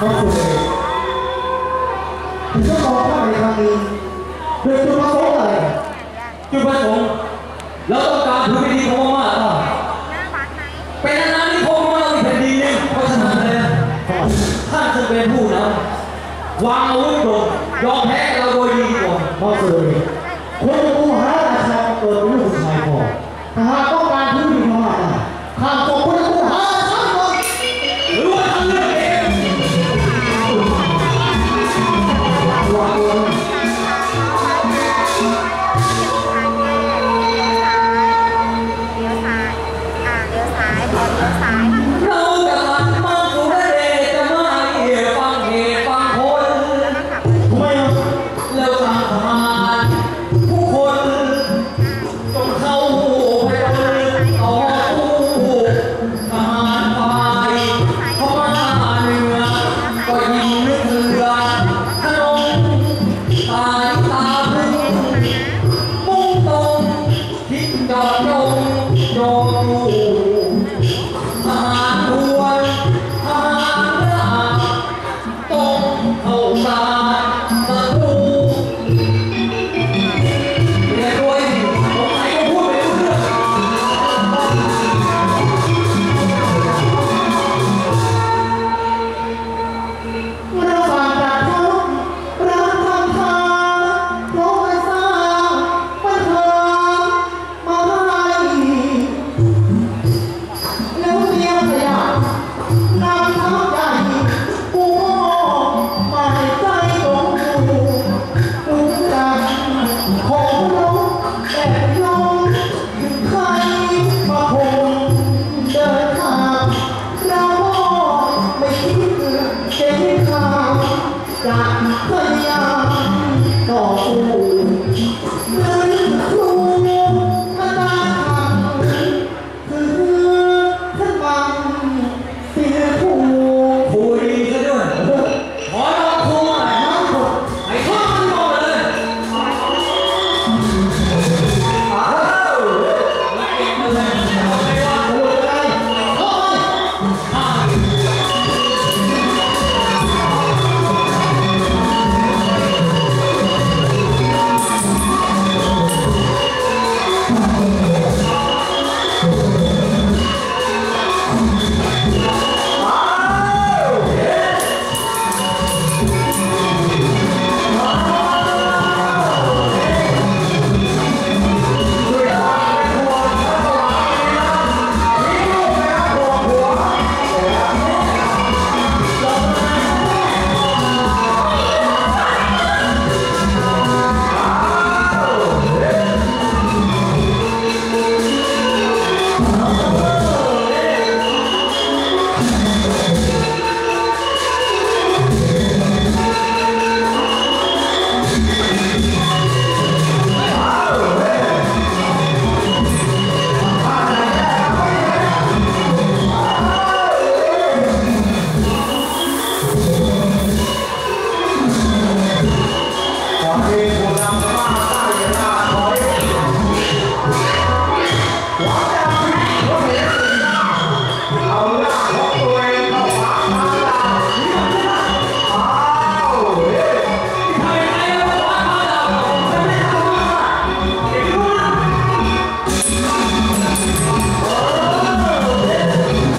ก็คุณเองคุณก็มองว่าในครั้งนี้โดยจุดประสงค์อะไรจุดประสงค์เราต้องการพื้นที่ของมาเป็นอานานิคมของเราในแนดีนนี้เพราะฉะนั้นแล้ท่านจะเป็นผู้นำวางอาวุธลงยอมแพ้เราโดยดีกว่าพ่อเสือคนผู้หาราชาเกิดรู้ แล้วทาง Daniel.